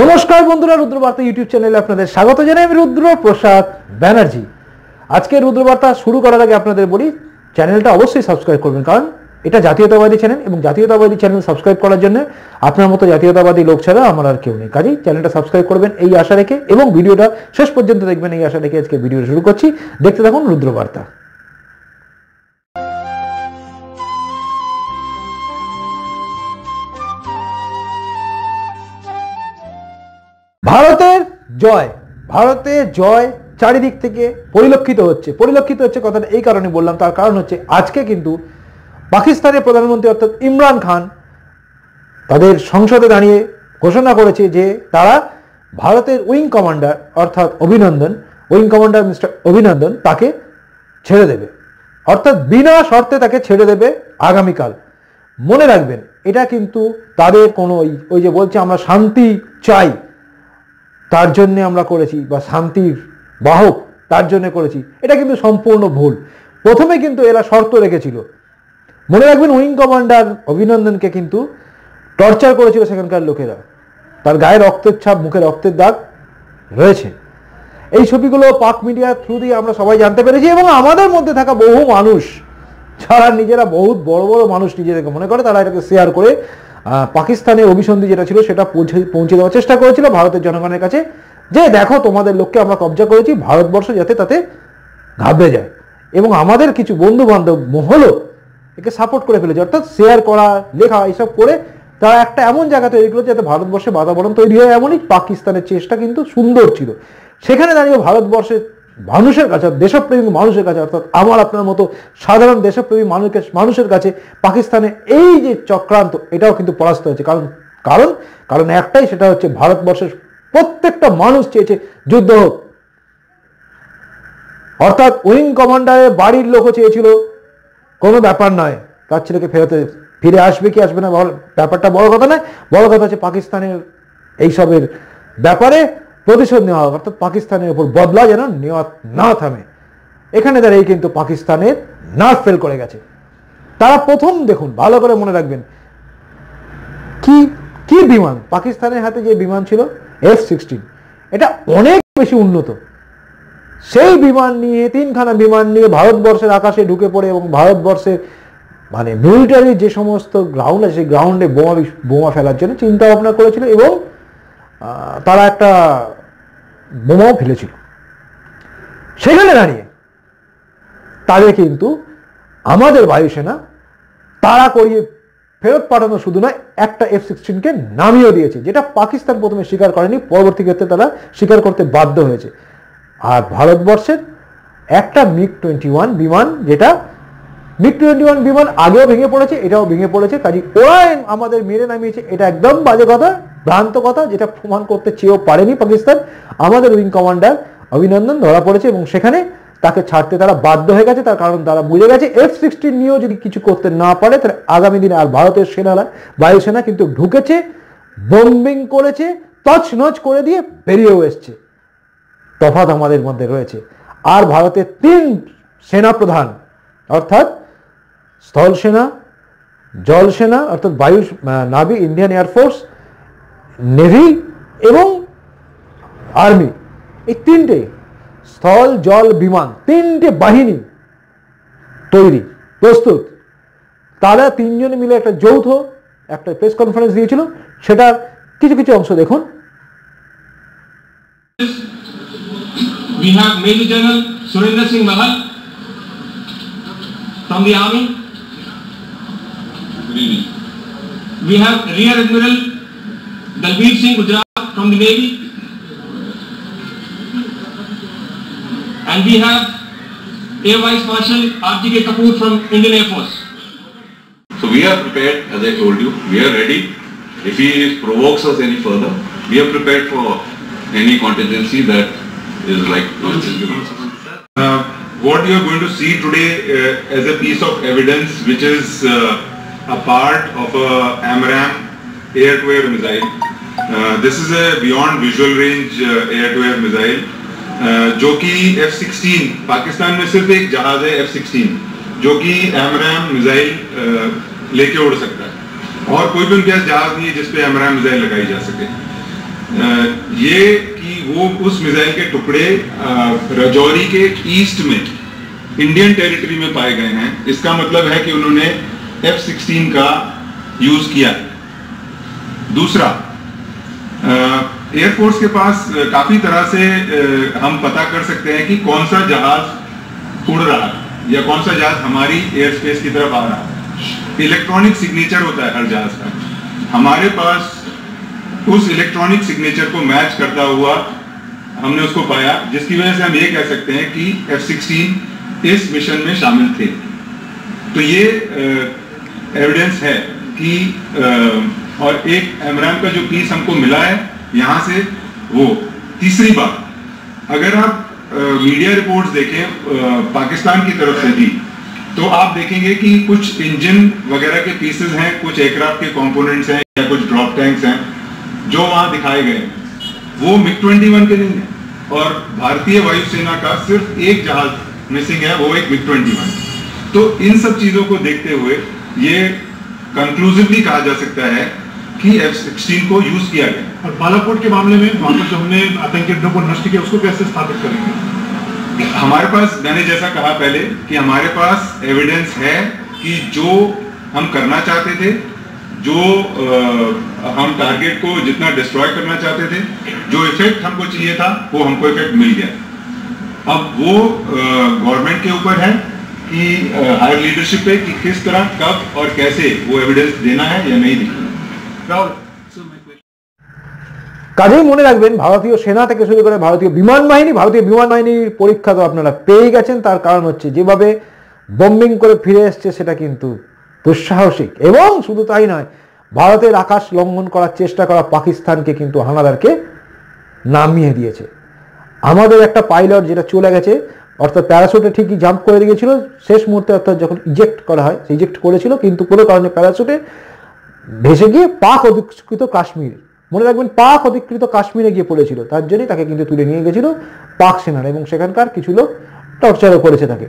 নমস্কার বন্ধুরা, রুদ্রবার্তা ইউটিউব চ্যানেলে আপনাদের স্বাগত জানাই আমি রুদ্র প্রসাদ ব্যানার্জি। আজকে রুদ্রবার্তা শুরু করার আগে আপনাদের বলি, চ্যানেলটা অবশ্যই সাবস্ক্রাইব করবেন, কারণ এটা জাতীয়তাবাদী চ্যানেল এবং জাতীয়তাবাদী চ্যানেল সাবস্ক্রাইব করার জন্য আপনার মতো জাতীয়তাবাদী লোক ছাড়া আমার আর কেউ নেই। কাজেই চ্যানেলটা সাবস্ক্রাইব করবেন এই আশা রেখে এবং ভিডিওটা শেষ পর্যন্ত দেখবেন এই আশা রেখে আজকে ভিডিও শুরু করছি। দেখতে থাকুন রুদ্রবার্তা। জয়। ভারতের জয় চারিদিক থেকে পরিলক্ষিত হচ্ছে। পরিলক্ষিত হচ্ছে কথাটা এই কারণে বললাম, তার কারণ হচ্ছে আজকে কিন্তু পাকিস্তানের প্রধানমন্ত্রী অর্থাৎ ইমরান খান তাদের সংসদে দাঁড়িয়ে ঘোষণা করেছে যে তারা ভারতের উইং কমান্ডার অর্থাৎ অভিনন্দন, উইং কমান্ডার মিস্টার অভিনন্দন তাকে ছেড়ে দেবে। অর্থাৎ বিনা শর্তে তাকে ছেড়ে দেবে আগামীকাল। মনে রাখবেন, এটা কিন্তু তাদের কোনো ওই যে বলছে আমরা শান্তি চাই। তার জন্য আমরা করেছি, বা শান্তির বাহক তার জন্য করেছি, এটা কিন্তু সম্পূর্ণ ভুল। প্রথমে কিন্তু এরা শর্ত রেখেছিল। মনে রাখবেন, উইং কমান্ডার অভিনন্দনকে কিন্তু টর্চার করেছিল সেখানকার লোকেরা। তার গায়ে রক্তের ছাপ, মুখে রক্তের দাগ রয়েছে। এই ছবিগুলো পাক মিডিয়ার থ্রু দিয়ে আমরা সবাই জানতে পেরেছি এবং আমাদের মধ্যে থাকা বহু মানুষ, যারা নিজেরা বহুত বড় বড় মানুষ নিজেদেরকে মনে করে, তারা এটাকে শেয়ার করে পাকিস্তানের অভিসন্ধি যেটা ছিল সেটা পৌঁছে পৌঁছে দেওয়ার চেষ্টা করেছিল ভারতের জনগণের কাছে। যে দেখো তোমাদের লোককে আমরা কবজা করেছি, ভারতবর্ষ যাতে তাতে ঘাবড়ে যায়। এবং আমাদের কিছু বন্ধু বান্ধব মহলও একে সাপোর্ট করে ফেলেছে। অর্থাৎ শেয়ার করা, লেখা, এইসব করে তারা একটা এমন জায়গা তৈরি করেছে যাতে ভারতবর্ষে বাতাবরণ তৈরি হয়। এমনই পাকিস্তানের চেষ্টা কিন্তু সুন্দর ছিল। সেখানে দাঁড়িয়ে ভারতবর্ষের মানুষের কাছে, দেশপ্রেমী মানুষের কাছে, অর্থাৎ আমার আপনার মতো সাধারণ দেশপ্রেমী মানুষের মানুষের কাছে পাকিস্তানে এই যে চক্রান্ত, এটাও কিন্তু পরাস্ত হয়েছে। কারণ কারণ কারণ একটাই, সেটা হচ্ছে ভারতবর্ষের প্রত্যেকটা মানুষ চেয়েছে যুদ্ধ হোক। অর্থাৎ উইং কমান্ডারের বাড়ির লোকও চেয়েছিল, কোনো ব্যাপার নয়। তার ছেলেকে ফেরতে, ফিরে আসবে কি আসবে না ব্যাপারটা বড় কথা নয়। বড় কথা হচ্ছে পাকিস্তানের এইসবের ব্যাপারে প্রতিশোধ নেওয়া হোক, অর্থাৎ পাকিস্তানের উপর বদলা যেন নেওয়া না থামে। এখানে দাঁড়িয়ে কিন্তু পাকিস্তানের নার্ভ ফেল করে গেছে। তারা প্রথম দেখুন, ভালো করে মনে রাখবেন, কি কি বিমান? পাকিস্তানের হাতে যে বিমান ছিল এফ সিক্সটিন এটা অনেক বেশি উন্নত। সেই বিমান নিয়ে, তিনখানা বিমান নিয়ে ভারতবর্ষের আকাশে ঢুকে পড়ে এবং ভারতবর্ষের মানে মিলিটারি যে সমস্ত গ্রাউন্ড আছে, সেই গ্রাউন্ডে বোমা বোমা ফেলার জন্য চিন্তা ভাবনা করেছিল এবং তারা একটা বোমাও ফেলেছিল। সেখানে দাঁড়িয়ে তাদের কিন্তু আমাদের বায়ুসেনা তারা করিয়ে ফেরত পাঠানো শুধু নয়, একটা এফ সিক্সটিনকে নামিয়েও দিয়েছে, যেটা পাকিস্তান প্রথমে স্বীকার করেনি, পরবর্তী ক্ষেত্রে তারা স্বীকার করতে বাধ্য হয়েছে। আর ভারতবর্ষের একটা মিগ টোয়েন্টি ওয়ান বিমান, যেটা মিগ টোয়েন্টি ওয়ান বিমান আগেও ভেঙে পড়েছে, এটাও ভেঙে পড়েছে কাজে ওরাই আমাদের মেরে নামিয়েছে, এটা একদম বাজে কথা। ভ্রান্ত কথা যেটা প্রমাণ করতে চেয়েও পারেনি পাকিস্তান। আমাদের উইং কমান্ডার অভিনন্দন ধরা পড়েছে এবং সেখানে তাকে ছাড়তে তারা বাধ্য হয়ে গেছে। তার কারণ তারা বুঝে গেছে এফ সিক্সটিন নিয়েও যদি কিছু করতে না পারে, তাহলে আগামী দিনে আর ভারতের সেনারা বায়ুসেনা কিন্তু ঢুকেছে বোম্বিং করেছে, তছনছ করে দিয়ে বেরিয়েও এসছে। তফাত আমাদের মধ্যে রয়েছে। আর ভারতের তিন সেনা প্রধান অর্থাৎ স্থল সেনা, জল সেনা, অর্থাৎ বায়ু নাভি, ইন্ডিয়ান এয়ারফোর্স নেভি এবং আর্মি। এই তিনটে স্থল জল বিমান তিনটে বাহিনী তৈরি প্রস্তুত। তারা তিনজন মিলে একটা যৌথ একটা প্রেস কনফারেন্স দিয়েছিল। সেটার কিছু কিছু অংশ দেখুন। We have Rear Admiral Dalbir Singh Gujarat from the Navy. And we have Air Vice Marshal R.G.K. Kapoor from Indian Air Force. So we are prepared, as I told you, we are ready. If he provokes us any further, we are prepared for any contingency that is like. Uh, what you are going to see today uh, as a piece of evidence which is uh, a part of a AMRAAM air-to-air missile. Uh, this is a beyond visual range uh, air-to-air uh, जो कि F-16 Pakistan में सिर्फ़ एक जहाज़ है F-16 जो कि AMRAAM missile uh, लेके उड़ सकता है। और कोई भी उनके पास जहाज़ नहीं है जिसपे AMRAAM मिसाइल लगाई जा सके। अ, ये कि वो उस मिसाइल के टुकड़े अ, रजौरी के ईस्ट में इंडियन टेरिटरी में पाए गए हैं। इसका मतलब है कि उन्होंने एफ़ सिक्सटीन का यूज़ किया। दूसरा एयरफोर्स के पास काफ़ी तरह से हम पता कर सकते हैं कि कौन सा जहाज़ उड़ रहा है या कौन सा जहाज़ हमारी एयर स्पेस की तरफ़ आ रहा है। इलेक्ट्रॉनिक सिग्नेचर होता है हर जहाज़ का। हमारे पास उस इलेक्ट्रॉनिक सिग्नेचर को मैच करता हुआ हमने उसको पाया, जिसकी वजह से हम ये कह सकते हैं कि एफ़ सिक्सटीन इस मिशन में शामिल थे। तो ये एविडेंस है कि और एक एमरान का जो पीस हमको मिला है, यहाँ से वो। तीसरी बात, अगर आप मीडिया रिपोर्ट्स देखें पाकिस्तान की तरफ़ से भी तो आप देखेंगे कि कुछ इंजन वगैरह के पीसेस हैं, कुछ एयरक्राफ्ट के कंपोनेंट्स हैं, या कुछ ड्रॉप टैंक्स हैं, जो वहाँ दिखाए गए वो मिग 21 के नहीं है, और भारतीय वायुसेना का सिर्फ़ एक जहाज़ मिसिंग है, वो एक मिग 21 तो इन सब चीज़ों को देखते हुए ये कंक्लूसिवली कहा जा सकता है कि एफ़ सिक्सटीन को यूज़ किया गया। और बालाकोट के मामले में वहाँ पर जो हमने आतंकी अड्डों को नष्ट किया उसको कैसे स्थापित करेंगे? हमारे पास मैंने जैसा कहा पहले कि हमारे पास एविडेंस है कि जो हम करना चाहते थे जो अ, हम टारगेट को जितना डिस्ट्रॉय करना चाहते थे जो इफ़ेक्ट हमको चाहिए था वो हमको इफ़ेक्ट मिल गया। अब वो गवर्नमेंट के ऊपर है कि हायर लीडरशिप पे कि किस तरह कब और कैसे वो एविडेंस देना है या नहीं देना है। কাজেই মনে রাখবেন, ভারতীয় সেনা থেকে শুরু করে ভারতীয় বিমান বাহিনী, ভারতীয় বিমান বাহিনীর পরীক্ষা তো আপনারা পেয়ে গেছেন, তার কারণ হচ্ছে যেভাবে বম্বিং করে ফিরে এসছে সেটা কিন্তু দুঃসাহসিক। এবং শুধু তাই নয়, ভারতের আকাশ লঙ্ঘন করার চেষ্টা করা পাকিস্তানকে কিন্তু হানাদারকে নামিয়ে দিয়েছে। আমাদের একটা পাইলট যেটা চলে গেছে, অর্থাৎ প্যারাশুটে ঠিকই জাম্প করে দিয়েছিল, শেষ মুহূর্তে অর্থাৎ যখন ইজেক্ট করা হয় ইজেক্ট করেছিল, কিন্তু কোনো কারণে প্যারাশুটে ভেসে গিয়ে পাক অধিকৃত কাশ্মীর। মনে রাখবেন, পাক অধিকৃত কাশ্মীরে গিয়ে পড়েছিল। তার জন্যই তাকে কিন্তু তুলে নিয়ে গেছিল পাক সেনারা এবং সেখানকার কিছু লোক টর্চারও করেছে তাকে।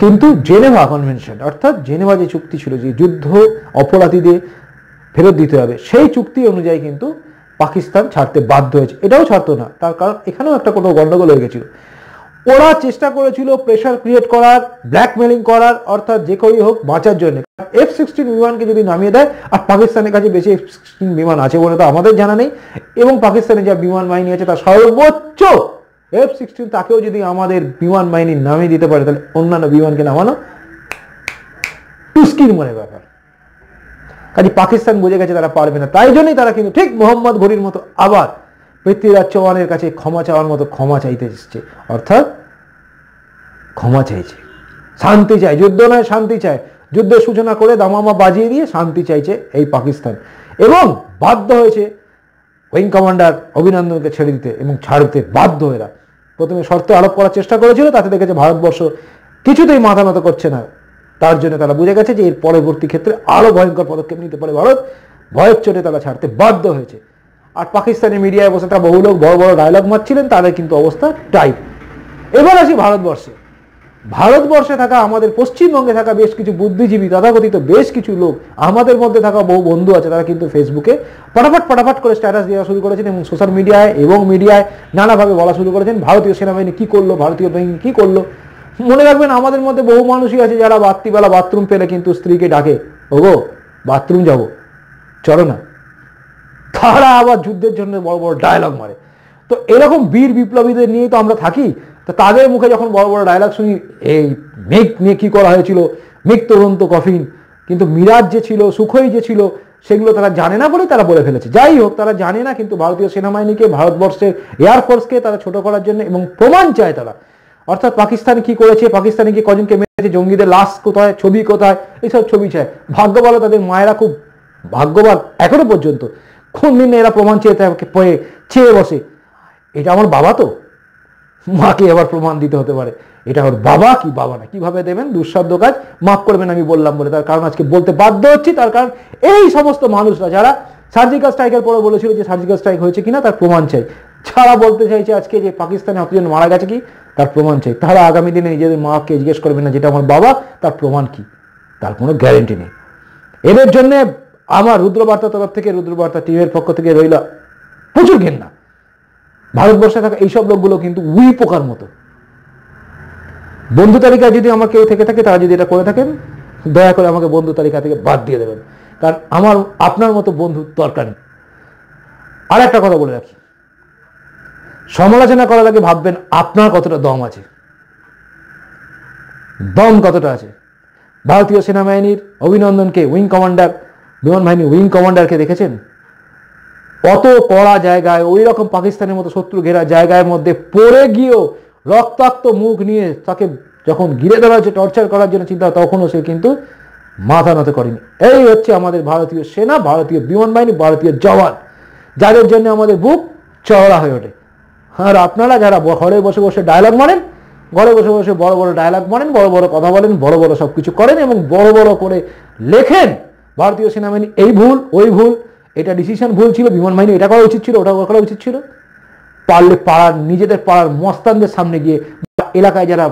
কিন্তু জেনেভা কনভেনশন, অর্থাৎ জেনেভা যে চুক্তি ছিল যে যুদ্ধ অপরাধীদের ফেরত দিতে হবে, সেই চুক্তি অনুযায়ী কিন্তু পাকিস্তান ছাড়তে বাধ্য হয়েছে। এটাও ছাড়তো না, তার কারণ এখানেও একটা কোনো গন্ডগোল হয়ে গেছিল। ওরা চেষ্টা করেছিল প্রেশার ক্রিয়েট করার ব্ল্যাকমেলিং করার, অর্থাৎ যে করেই হোক বাঁচার জন্য। এফ সিক্সটিন বিমানকে যদি নামিয়ে দেয়, আর পাকিস্তানের কাছে বেশি এফ সিক্সটিন বিমান আছে বলে তো আমাদের জানা নেই, এবং পাকিস্তানে যা বিমান বাহিনী আছে তার সর্বোচ্চ এফ সিক্সটিন তাকেও যদি আমাদের বিমান বাহিনী নামিয়ে দিতে পারে, তাহলে অন্যান্য বিমানকে নামানো টুস্কির মনে ব্যাপার। কাজে পাকিস্তান বুঝে গেছে তারা পারবে না, তাই জন্যই তারা কিন্তু ঠিক মোহাম্মদ ঘড়ির মতো আবার পৃথ্বীরাজ চৌহানের কাছে ক্ষমা চাওয়ার মতো ক্ষমা চাইতে এসেছে। অর্থাৎ ক্ষমা চাইছে। শান্তি চায়। যুদ্ধ নয়, শান্তি চায়। যুদ্ধের সূচনা করে দামামা বাজিয়ে দিয়ে শান্তি চাইছে এই পাকিস্তান। এবং বাধ্য হয়েছে উইং কমান্ডার অভিনন্দনকে ছেড়ে দিতে এবং ছাড়তে বাধ্য এরা। প্রথমে শর্ত আরোপ করার চেষ্টা করেছিল, তাতে দেখেছে ভারতবর্ষ কিছুতেই মাথা নত করছে না। তার জন্য তারা বুঝে গেছে যে এর পরবর্তী ক্ষেত্রে আরও ভয়ঙ্কর পদক্ষেপ নিতে পারে ভারত। ভয়ের চোটে তারা ছাড়তে বাধ্য হয়েছে। আর পাকিস্তানি মিডিয়ায় বসে তারা বহু লোক, বড় বড় ডায়লগ মারছিলেন, তাদের কিন্তু অবস্থা টাইট এবার আসি ভারতবর্ষে। ভারতবর্ষে থাকা, আমাদের পশ্চিমবঙ্গে থাকা বেশ কিছু বুদ্ধিজীবী, তথাকথিত বেশ কিছু লোক, আমাদের মধ্যে থাকা বহু বন্ধু আছে, তারা কিন্তু ফেসবুকে ফটাফট ফটাফট করে স্ট্যাটাস দেওয়া শুরু করেছেন এবং সোশ্যাল মিডিয়ায় এবং মিডিয়ায় নানাভাবে বলা শুরু করেছেন, ভারতীয় সেনাবাহিনী কি করল, ভারতীয় বাহিনী কি করল। মনে রাখবেন, আমাদের মধ্যে বহু মানুষই আছে যারা রাত্রিবেলা বাথরুম পেলে কিন্তু স্ত্রীকে ডাকে, ওগো বাথরুম যাব, চলো না। তারা আবার যুদ্ধের জন্য বড় বড় ডায়লগ মারে। তো এরকম বীর বিপ্লবীদের নিয়েই তো আমরা থাকি, তো তাদের মুখে যখন বড় বড় ডায়লগ শুনি, এই মেঘ নিয়ে কী করা হয়েছিল? মেঘ তরন্ত কফিন। কিন্তু মিরাজ যে ছিল, সুখই যে ছিল, সেগুলো তারা জানে না বলেই তারা বলে ফেলেছে। যাই হোক, তারা জানে না, কিন্তু ভারতীয় সেনাবাহিনীকে, ভারতবর্ষের এয়ারফোর্সকে তারা ছোট করার জন্য এবং প্রমাণ চায় তারা। অর্থাৎ পাকিস্তান কি করেছে? পাকিস্তানে কি কজনকে মেরেছে? জঙ্গিদের লাশ কোথায়? ছবি কোথায়? এইসব ছবি চায়। ভাগ্য বলো তাদের মায়েরা খুব ভাগ্যবান এখনও পর্যন্ত। কোন দিন এরা প্রমাণ চেয়ে থাকে, পয়ে চেয়ে বসে। এটা আমার বাবা তো। মাকে এবার প্রমাণ দিতে হতে পারে। এটা ওর বাবা কি বাবা না? কীভাবে দেবেন? দুঃসাধ্য কাজ। মাফ করবেন আমি বললাম বলে। তার কারণ আজকে বলতে বাধ্য হচ্ছি। তার কারণ এই সমস্ত মানুষরা, যারা সার্জিক্যাল স্ট্রাইকের পরে বলেছিল যে সার্জিক্যাল স্ট্রাইক হয়েছে কিনা, তার প্রমাণ চাই। ছাড়া বলতে চাইছে আজকে যে পাকিস্তানে অতজন মারা গেছে কি, তার প্রমাণ চাই। তারা আগামী দিনে নিজেদের মাকে জিজ্ঞেস করবে না যেটা আমার বাবা, তার প্রমাণ কি? তার কোনো গ্যারেন্টি নেই। এদের জন্য আমার রুদ্রবার্তা তরফ থেকে, রুদ্রবার্তা টিমের পক্ষ থেকে রইল প্রচুর ঘেন্না। ভারতবর্ষে থাকা এইসব লোকগুলো কিন্তু উই পোকার মতো। বন্ধু তালিকায় যদি আমার কেউ থেকে থাকে, তারা যদি এটা করে থাকেন, দয়া করে আমাকে বন্ধু তালিকা থেকে বাদ দিয়ে দেবেন। কারণ আমার, আপনার মতো বন্ধু দরকার নেই। আর একটা কথা বলে রাখি। সমালোচনা করার আগে ভাববেন আপনার কতটা দম আছে। দম কতটা আছে। ভারতীয় সেনাবাহিনীর অভিনন্দনকে উইং কমান্ডার বিমান বাহিনী উইং কমান্ডারকে দেখেছেন? অত কড়া জায়গায় ওই রকম পাকিস্তানের মতো শত্রু ঘেরা জায়গার মধ্যে পড়ে গিয়েও রক্তাক্ত মুখ নিয়ে তাকে যখন ঘিরে ধরা হচ্ছে টর্চার করার জন্য চিন্তা, তখনও সে কিন্তু মাথা নত করেনি। এই হচ্ছে আমাদের ভারতীয় সেনা, ভারতীয় বিমান বাহিনী, ভারতীয় জওয়ান, যাদের জন্য আমাদের বুক চওড়া হয়ে ওঠে। আর আপনারা যারা ঘরে বসে বসে ডায়লগ মারেন ঘরে বসে বসে বড় বড় ডায়লগ মারেন বড় বড় কথা বলেন, বড় বড় সব কিছু করেন এবং বড় বড় করে লেখেন ভারতীয় সেনাবাহিনী, এই ভুল, ওই ভুল, এটা ডিসিশন ভুল ছিল, বিমান বাহিনী এটা করা উচিত ছিল, ওটা করা উচিত ছিল। পারলে পাড়ার, নিজেদের পাড়ার মস্তানদের সামনে গিয়ে এলাকায় যারা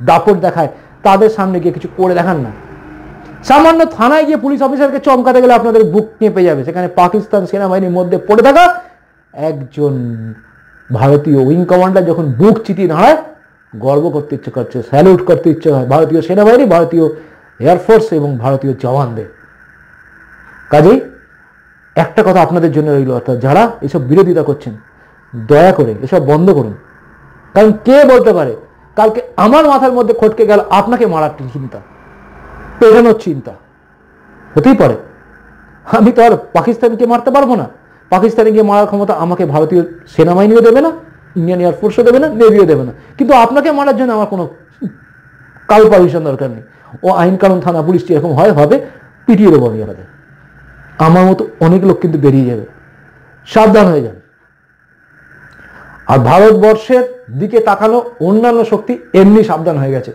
দাপট দেখায়, তাদের সামনে গিয়ে কিছু করে দেখান না। সামান্য থানায় গিয়ে পুলিশ অফিসারকে চমকাতে গেলে আপনাদের বুক কেঁপে যাবে। সেখানে পাকিস্তান সেনাবাহিনীর মধ্যে পড়ে থাকা একজন ভারতীয় উইং কমান্ডার যখন বুক চিতিয়ে দাঁড়ায়, গর্ব করতে ইচ্ছে করছে স্যালুট করতে ইচ্ছে হয় ভারতীয় সেনাবাহিনী, ভারতীয় এয়ারফোর্স এবং ভারতীয় জওয়ানদের। কাজেই একটা কথা আপনাদের জন্য রইল, অর্থাৎ যারা এসব বিরোধিতা করছেন, দয়া করে এসব বন্ধ করুন। কারণ কে বলতে পারে, কালকে আমার মাথার মধ্যে খটকে গেল, আপনাকে মারার চিন্তা। পেটানোর চিন্তা। হতেই পারে। আমি তো আর পাকিস্তানকে মারতে পারব না। পাকিস্তানে গিয়ে মারার ক্ষমতা আমাকে ভারতীয় সেনাবাহিনীও দেবে না ইন্ডিয়ান এয়ারফোর্সও দেবে না নেভিও দেবে না। কিন্তু আপনাকে মারার জন্য আমার কোনো কাল পারমিশন দরকার নেই। ও আইন কানুন থানা পুলিশ এরকম হয়, হবে, পিটিয়ে দেবো আমি ওনাদের আমার মতো অনেক লোক কিন্তু বেরিয়ে যাবে। সাবধান হয়ে যান। আর ভারতবর্ষের দিকে তাকানো অন্যান্য শক্তি এমনি সাবধান হয়ে গেছে।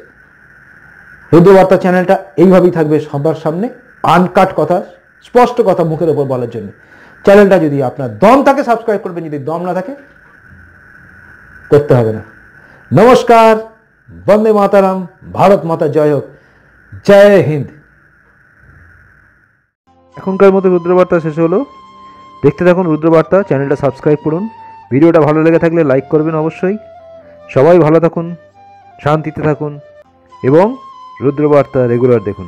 রুদ্রবার্তা চ্যানেলটা এইভাবেই থাকবে সবার সামনে আনকাট কথা, স্পষ্ট কথা মুখের ওপর বলার জন্য। চ্যানেলটা যদি আপনার দম থাকে সাবস্ক্রাইব করবেন, যদি দম না থাকে, করতে হবে না। নমস্কার, বন্দে মাতারাম, ভারত মাতা, জয় হোক। জয় হিন্দ। এখনকার মতো রুদ্রবার্তা শেষ হলো। দেখতে থাকুন রুদ্রবার্তা, চ্যানেলটা সাবস্ক্রাইব করুন। ভিডিওটা ভালো লেগে থাকলে লাইক করবেন অবশ্যই। সবাই ভালো থাকুন, শান্তিতে থাকুন এবং রুদ্রবার্তা রেগুলার দেখুন।